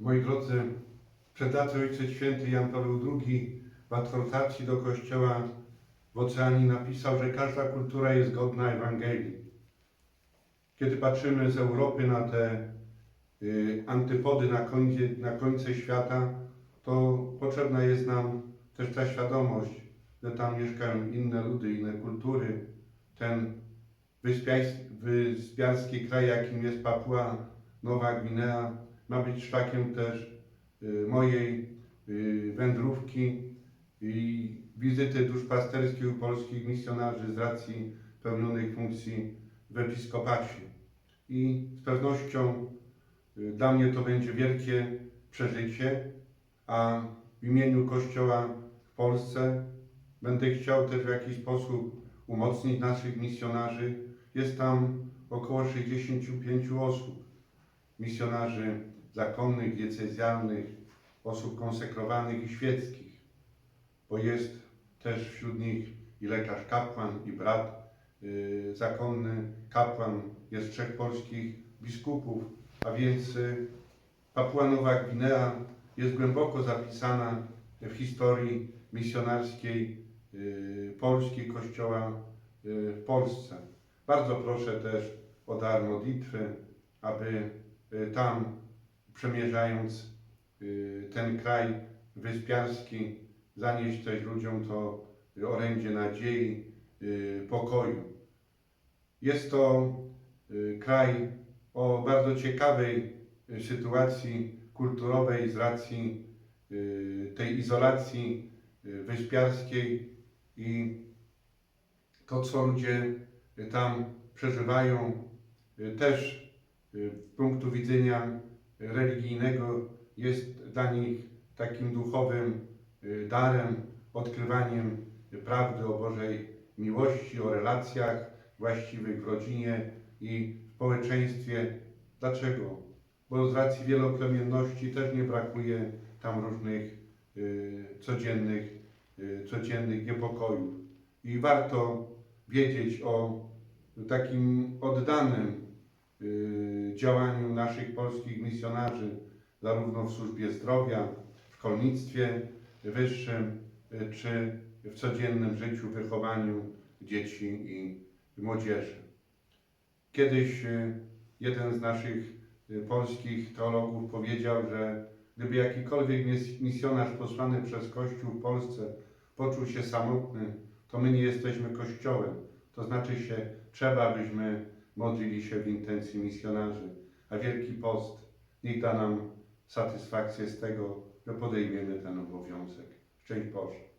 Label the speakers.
Speaker 1: Moi drodzy, przedawcy Ojciec Święty Jan Paweł II w adhortacji do Kościoła w Oceanii napisał, że każda kultura jest godna Ewangelii. Kiedy patrzymy z Europy na te y, antypody na końce, na końce świata, to potrzebna jest nam też ta świadomość, że tam mieszkają inne ludy, inne kultury. Ten wyspiarski kraj, jakim jest Papua Nowa Gwinea, ma być szlakiem też y, mojej y, wędrówki i wizyty duszpasterskiej u polskich misjonarzy z racji pełnionej funkcji w episkopacie. I z pewnością y, dla mnie to będzie wielkie przeżycie, a w imieniu Kościoła w Polsce będę chciał też w jakiś sposób umocnić naszych misjonarzy. Jest tam około 65 osób, misjonarzy zakonnych, diecezjalnych, osób konsekrowanych i świeckich, bo jest też wśród nich i lekarz kapłan, i brat yy, zakonny kapłan, jest trzech polskich biskupów, a więc yy, Papua Nowa Gwinea jest głęboko zapisana w historii misjonarskiej yy, Polski, Kościoła yy, w Polsce. Bardzo proszę też o dar modlitwy, aby y, tam przemierzając y, ten kraj wyspiarski zanieść też ludziom to orędzie nadziei, y, pokoju. Jest to y, kraj o bardzo ciekawej sytuacji kulturowej z racji tej izolacji wyspiarskiej i to, co ludzie tam przeżywają, też z punktu widzenia religijnego jest dla nich takim duchowym y, darem, odkrywaniem prawdy o Bożej miłości, o relacjach właściwych w rodzinie i w społeczeństwie. Dlaczego? Bo z racji wieloplemienności też nie brakuje tam różnych y, codziennych, y, codziennych niepokojów. I warto wiedzieć o takim oddanym działaniu naszych polskich misjonarzy, zarówno w służbie zdrowia, w szkolnictwie wyższym, y, czy w codziennym życiu, wychowaniu dzieci i młodzieży. Kiedyś y, jeden z naszych y, polskich teologów powiedział, że gdyby jakikolwiek mis- misjonarz posłany przez Kościół w Polsce poczuł się samotny, to my nie jesteśmy Kościołem. To znaczy się, trzeba, abyśmy modlili się w intencji misjonarzy. A Wielki Post niech da nam satysfakcję z tego, że podejmiemy ten obowiązek. Szczęść Boże.